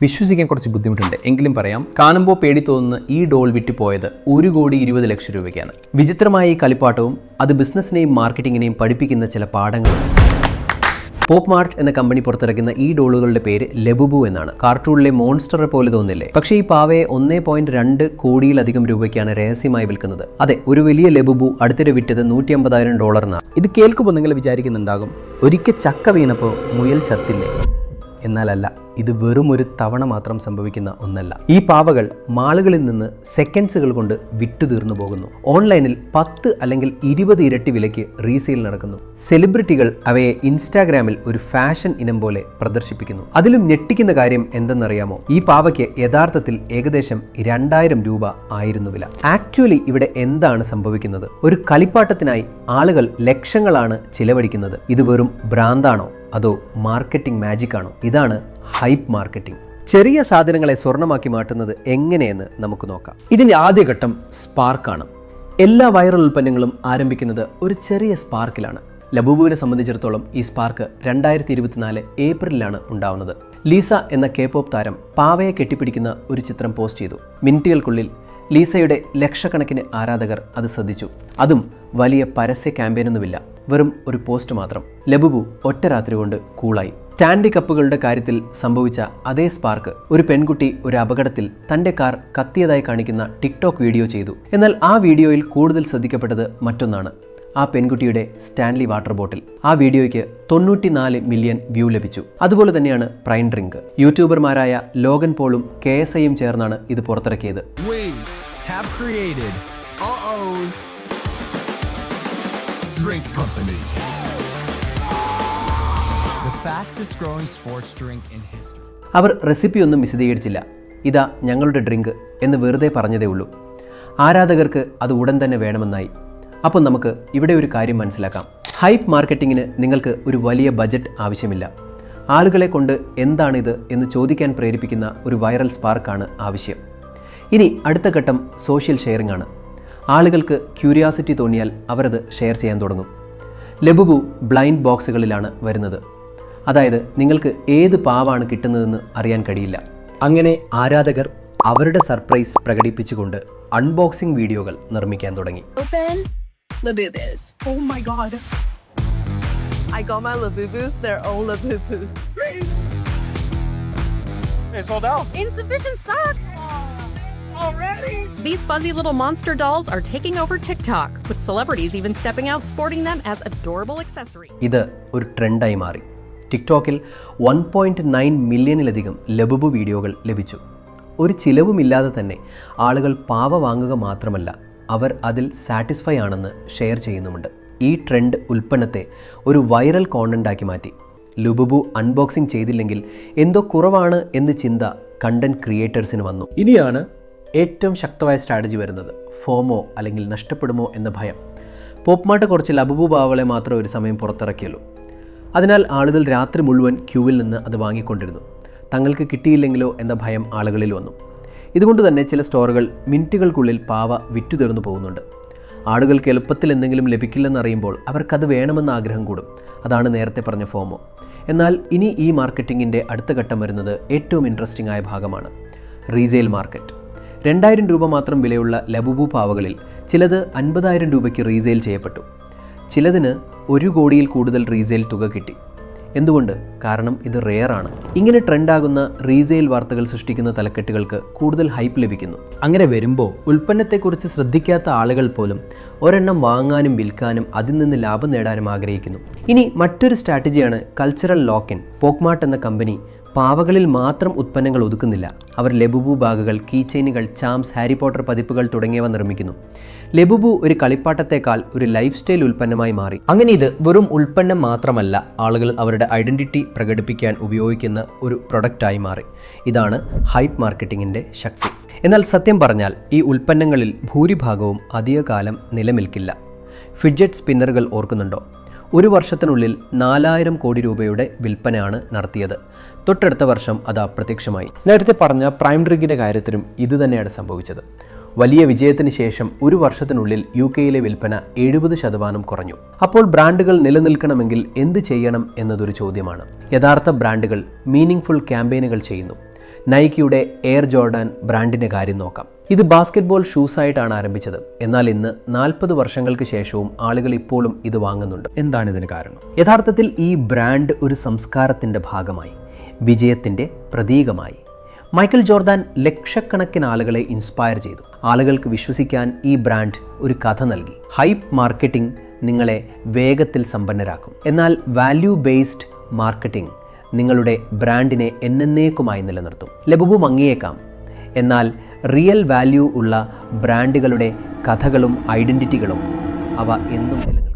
വിശ്വസിക്കാൻ കുറച്ച് ബുദ്ധിമുട്ടുണ്ട്. എങ്കിലും പറയാം കാണുമ്പോൾ പേടി തോന്നുന്ന ഈ ഡോൾ വിറ്റുപോയത് ഒരു കോടി ഇരുപത് ലക്ഷം രൂപയ്ക്കാണ്. വിചിത്രമായ ഈ കളിപ്പാട്ടവും അത് ബിസിനസ്സിനെയും മാർക്കറ്റിങ്ങിനെയും പഠിപ്പിക്കുന്ന ചില പാഠങ്ങളുണ്ട് പോപ്പ് മാർട്ട് എന്ന കമ്പനി പുറത്തിറക്കുന്ന ഈ ഡോളുകളുടെ പേര് ലബുബു എന്നാണ്. കാർട്ടൂണിലെ മോൺസ്റ്ററെ പോലെ തോന്നില്ലേ? പക്ഷേ ഈ പാവയെ ഒന്നേ പോയിന്റ് രണ്ട് കോടിയിലധികം രൂപയ്ക്കാണ് രഹസ്യമായി വിൽക്കുന്നത്. അതെ ഒരു വലിയ ലബുബു അടുത്തിടെ വിറ്റത് നൂറ്റി അമ്പതായിരം ഡോളറിനാണ്. ഇത് കേൾക്കുമ്പോൾ നിങ്ങൾ വിചാരിക്കുന്നുണ്ടാകും ഒരിക്കൽ ചക്ക വീണപ്പോൾ മുയൽ ചത്തില്ലേ? എന്നാലല്ല. ഇത് വെറും ഒരു തവണ മാത്രം സംഭവിക്കുന്ന ഒന്നല്ല. ഈ പാവകൾ മാളുകളിൽ നിന്ന് സെക്കൻഡ്സുകൾ കൊണ്ട് വിട്ടുതീർന്നു പോകുന്നു. ഓൺലൈനിൽ പത്ത് അല്ലെങ്കിൽ ഇരുപത് ഇരട്ടി വിലയ്ക്ക് റീസെയിൽ നടക്കുന്നു. സെലിബ്രിറ്റികൾ അവയെ ഇൻസ്റ്റാഗ്രാമിൽ ഒരു ഫാഷൻ ഇനം പോലെ പ്രദർശിപ്പിക്കുന്നു. അതിലും ഞെട്ടിക്കുന്ന കാര്യം എന്തെന്നറിയാമോ? ഈ പാവയ്ക്ക് യഥാർത്ഥത്തിൽ ഏകദേശം രണ്ടായിരം രൂപ ആയിരുന്നു വില. ആക്ച്വലി ഇവിടെ എന്താണ് സംഭവിക്കുന്നത്? ഒരു കളിപ്പാട്ടത്തിനായി ആളുകൾ ലക്ഷങ്ങളാണ് ചിലവഴിക്കുന്നത്. ഇത് വെറും ഭ്രാന്താണോ? അതോ മാർക്കറ്റിംഗ് മാജിക് ആണോ ഇതാണ് ഹൈപ്പ് മാർക്കറ്റിംഗ്. ചെറിയ സാധനങ്ങളെ സ്വർണമാക്കി മാറ്റുന്നത് എങ്ങനെയെന്ന് നമുക്ക് നോക്കാം. ഇതിന്റെ ആദ്യഘട്ടം സ്പാർക്കാണ്. എല്ലാ വൈറൽ ഉൽപ്പന്നങ്ങളും ആരംഭിക്കുന്നത് ഒരു ചെറിയ സ്പാർക്കിലാണ്. ലബുബുവിനെ സംബന്ധിച്ചിടത്തോളം ഈ സ്പാർക്ക് രണ്ടായിരത്തി ഇരുപത്തിനാല് ഏപ്രിലാണ് ഉണ്ടാവുന്നത്. ലീസ എന്ന കെ പോപ്പ് താരം പാവയെ കെട്ടിപ്പിടിക്കുന്ന ഒരു ചിത്രം പോസ്റ്റ് ചെയ്തു. മിനിറ്റുകൾക്കുള്ളിൽ ലീസയുടെ ലക്ഷക്കണക്കിന് ആരാധകർ അത് ശ്രദ്ധിച്ചു. അതും വലിയ പരസ്യ ക്യാമ്പയിനൊന്നുമില്ല. വെറും ഒരു പോസ്റ്റ് മാത്രം. ലബുബു ഒറ്റ രാത്രി കൊണ്ട് കൂളായി. സ്റ്റാൻഡി കപ്പുകളുടെ കാര്യത്തിൽ സംഭവിച്ച അതേ സ്പാർക്ക് ഒരു പെൺകുട്ടി ഒരു അപകടത്തിൽ തന്റെ കാർ കത്തിയതായി കാണിക്കുന്ന ടിക്ടോക്ക് വീഡിയോ ചെയ്തു. എന്നാൽ ആ വീഡിയോയിൽ കൂടുതൽ ശ്രദ്ധിക്കപ്പെട്ടത് മറ്റൊന്നാണ്. ആ പെൺകുട്ടിയുടെ സ്റ്റാൻലി വാട്ടർ ബോട്ടിൽ. ആ വീഡിയോയ്ക്ക് തൊണ്ണൂറ്റിനാല് മില്യൺ വ്യൂ ലഭിച്ചു. അതുപോലെ തന്നെയാണ് പ്രൈൻ ഡ്രിങ്ക്. യൂട്യൂബർമാരായ ലോഗൻ പോളും കെ എസ് ഐയും ചേർന്നാണ് ഇത് പുറത്തിറക്കിയത്. Drink company. The fastest growing sports drink in history. അവർ റെസിപ്പി ഒന്നും വിശദീകരിച്ചില്ല. ഇതാ ഞങ്ങളുടെ ഡ്രിങ്ക് എന്ന് വെറുതെ പറഞ്ഞതേ ഉള്ളൂ. ആരാധകർക്ക് അത് ഉടൻ തന്നെ വേണമെന്നായി. അപ്പോൾ നമുക്ക് ഇവിടെ ഒരു കാര്യം മനസ്സിലാക്കാം. ഹൈപ്പ് മാർക്കറ്റിങ്ങിന് നിങ്ങൾക്ക് ഒരു വലിയ ബജറ്റ് ആവശ്യമില്ല. ആളുകളെ കൊണ്ട് എന്താണിത് എന്ന് ചോദിക്കാൻ പ്രേരിപ്പിക്കുന്ന ഒരു വൈറൽ സ്പാർക്കാണ് ആവശ്യം. ഇനി അടുത്ത ഘട്ടം സോഷ്യൽ ഷെയറിംഗ് ആണ്. ആളുകൾക്ക് ക്യൂരിയാസിറ്റി തോന്നിയാൽ അവരത് ഷെയർ ചെയ്യാൻ തുടങ്ങും ലബുബു ബ്ലൈൻഡ് ബോക്സുകളിലാണ് വരുന്നത് അതായത് നിങ്ങൾക്ക് ഏത് പാവാണ് കിട്ടുന്നതെന്ന് അറിയാൻ കഴിയില്ല അങ്ങനെ ആരാധകർ അവരുടെ സർപ്രൈസ് പ്രകടിപ്പിച്ചുകൊണ്ട് അൺബോക്സിംഗ് വീഡിയോകൾ നിർമ്മിക്കാൻ തുടങ്ങി open Labubus. Oh my god. I got my Labubus, they're all Labubus. It's sold out Insufficient stock. Already. These fuzzy little monster dolls are taking over TikTok, with celebrities even stepping out sporting them as adorable accessories. ഇത് ഒരു ട്രെൻഡായി മാറി. ടിക്ടോക്കിൽ one point nine മില്യണിലധികം Labubu വീഡിയോകൾ ലഭിച്ചു. ഒരു ചിലവുമില്ലാതെ തന്നെ ആളുകൾ പാവ വാങ്ങുക മാത്രമല്ല അവർ അതിൽ സാറ്റിസ്ഫൈ ആണെന്ന് ഷെയർ ചെയ്യുന്നുമുണ്ട്. ഈ ട്രെൻഡ് ഉൽപ്പന്നത്തെ ഒരു വൈറൽ കോണ്ടന്റാക്കി മാറ്റി. ലുബുബു അൺബോക്സിംഗ് ചെയ്തില്ലെങ്കിൽ എന്തോ കുറവാണ് എന്ന് ചിന്ത കണ്ടന്റ് ക്രിയേറ്റേഴ്സിന് വന്നു. ഇനിയാണ് ഏറ്റവും ശക്തമായ സ്ട്രാറ്റജി വരുന്നത് ഫോമോ അല്ലെങ്കിൽ നഷ്ടപ്പെടുമോ എന്ന ഭയം. പോപ്മാട്ട് കുറച്ച് ലബുബു ബാവളെ മാത്രം ഒരു സമയം പുറത്തിറക്കിയുള്ളൂ. അതിനാൽ ആളുകൾ രാത്രി മുഴുവൻ ക്യൂവിൽ നിന്ന് അത് വാങ്ങിക്കൊണ്ടിരുന്നു. തങ്ങൾക്ക് കിട്ടിയില്ലെങ്കിലോ എന്ന ഭയം ആളുകളിൽ വന്നു. ഇതുകൊണ്ട് തന്നെ ചില സ്റ്റോറുകൾ മിനിറ്റുകൾക്കുള്ളിൽ പാവ വിറ്റു വിറ്റുതീർന്നു പോകുന്നുണ്ട്. ആളുകൾക്ക് എളുപ്പത്തിൽ എന്തെങ്കിലും ലഭിക്കില്ലെന്നറിയുമ്പോൾ അവർക്കത് വേണമെന്ന ആഗ്രഹം കൂടും. അതാണ് നേരത്തെ പറഞ്ഞ ഫോമോ. എന്നാൽ ഇനി ഈ മാർക്കറ്റിങ്ങിന്റെ അടുത്ത ഘട്ടം വരുന്നത് ഏറ്റവും ഇൻട്രസ്റ്റിംഗ് ആയ ഭാഗമാണ്. Resale market. രണ്ടായിരം രൂപ മാത്രം വിലയുള്ള ലബുബു പാവകളിൽ ചിലത് അൻപതായിരം രൂപയ്ക്ക് റീസെയിൽ ചെയ്യപ്പെട്ടു. ചിലതിന് ഒരു കോടിയിൽ കൂടുതൽ റീസെയിൽ തുക കിട്ടി. എന്തുകൊണ്ട്? കാരണം ഇത് റെയറാണ്. ഇങ്ങനെ ട്രെൻഡാകുന്ന റീസെയിൽ വാർത്തകൾ സൃഷ്ടിക്കുന്ന തലക്കെട്ടുകൾക്ക് കൂടുതൽ ഹൈപ്പ് ലഭിക്കുന്നു. അങ്ങനെ വരുമ്പോൾ ഉൽപ്പന്നത്തെക്കുറിച്ച് ശ്രദ്ധിക്കാത്ത ആളുകൾ പോലും ഒരെണ്ണം വാങ്ങാനും വിൽക്കാനും അതിൽ നിന്ന് ലാഭം നേടാനും ആഗ്രഹിക്കുന്നു. ഇനി മറ്റൊരു സ്ട്രാറ്റജിയാണ് കൾച്ചറൽ ലോക്കിൻ പോക്മാർട്ട് എന്ന കമ്പനി പാവകളിൽ മാത്രം ഉത്പന്നങ്ങൾ ഒതുക്കുന്നില്ല. അവർ ലബുബു ബാഗുകൾ കീ ചെയിനുകൾ ചാംസ് ഹാരി പോട്ടർ പതിപ്പുകൾ തുടങ്ങിയവ നിർമ്മിക്കുന്നു. ലബുബു ഒരു കളിപ്പാട്ടത്തെക്കാൾ ഒരു ലൈഫ് സ്റ്റൈൽ ഉൽപ്പന്നമായി മാറി. അങ്ങനെ ഇത് വെറും ഉൽപ്പന്നം മാത്രമല്ല ആളുകൾ അവരുടെ ഐഡന്റിറ്റി പ്രകടിപ്പിക്കാൻ ഉപയോഗിക്കുന്ന ഒരു പ്രൊഡക്റ്റായി മാറി. ഇതാണ് ഹൈപ്പ് മാർക്കറ്റിങ്ങിന്റെ ശക്തി. എന്നാൽ സത്യം പറഞ്ഞാൽ ഈ ഉൽപ്പന്നങ്ങളിൽ ഭൂരിഭാഗവും അധികകാലം നിലനിൽക്കില്ല. ഫിഡ്ജറ്റ് സ്പിന്നറുകൾ ഓർക്കുന്നുണ്ടോ? ഒരു വർഷത്തിനുള്ളിൽ നാലായിരം കോടി രൂപയുടെ വിൽപ്പനയാണ് നടത്തിയത്. തൊട്ടടുത്ത വർഷം അത് അപ്രത്യക്ഷമായി. നേരത്തെ പറഞ്ഞ പ്രൈം ഡ്രിങ്കിന്റെ കാര്യത്തിലും ഇതുതന്നെയാണ് സംഭവിച്ചത്. വലിയ വിജയത്തിന് ശേഷം ഒരു വർഷത്തിനുള്ളിൽ യു കെയിലെ വിൽപ്പന എഴുപത് ശതമാനം കുറഞ്ഞു. അപ്പോൾ ബ്രാൻഡുകൾ നിലനിൽക്കണമെങ്കിൽ എന്ത് ചെയ്യണം എന്നതൊരു ചോദ്യമാണ്. യഥാർത്ഥ ബ്രാൻഡുകൾ മീനിങ് ഫുൾ ക്യാമ്പയിനുകൾ ചെയ്യുന്നു. നൈക്കിയുടെ എയർ ജോർഡാൻ ബ്രാൻഡിന്റെ കാര്യം നോക്കാം. ഇത് ബാസ്കറ്റ്ബോൾ ഷൂസായിട്ടാണ് ആരംഭിച്ചത്. എന്നാൽ ഇന്ന് നാൽപ്പത് വർഷങ്ങൾക്ക് ശേഷവും ആളുകൾ ഇപ്പോഴും ഇത് വാങ്ങുന്നുണ്ട്. എന്താണ് ഇതിന് കാരണം? യഥാർത്ഥത്തിൽ ഈ ബ്രാൻഡ് ഒരു സംസ്കാരത്തിന്റെ ഭാഗമായി വിജയത്തിന്റെ പ്രതീകമായി. മൈക്കൽ ജോർദാൻ ലക്ഷക്കണക്കിന് ആളുകളെ ഇൻസ്പയർ ചെയ്തു. ആളുകൾക്ക് വിശ്വസിക്കാൻ ഈ ബ്രാൻഡ് ഒരു കഥ നൽകി. ഹൈപ്പ് മാർക്കറ്റിംഗ് നിങ്ങളെ വേഗത്തിൽ സമ്പന്നരാക്കും. എന്നാൽ വാല്യൂ ബേസ്ഡ് മാർക്കറ്റിംഗ് നിങ്ങളുടെ ബ്രാൻഡിനെ എന്നേക്കുമായി നിലനിർത്തും. ലബുബു മങ്ങിയേക്കാം എന്നാൽ റിയൽ വാല്യൂ ഉള്ള ബ്രാൻഡുകളുടെ കഥകളും ഐഡന്റിറ്റികളും അവ എന്നും നിലനിൽക്കും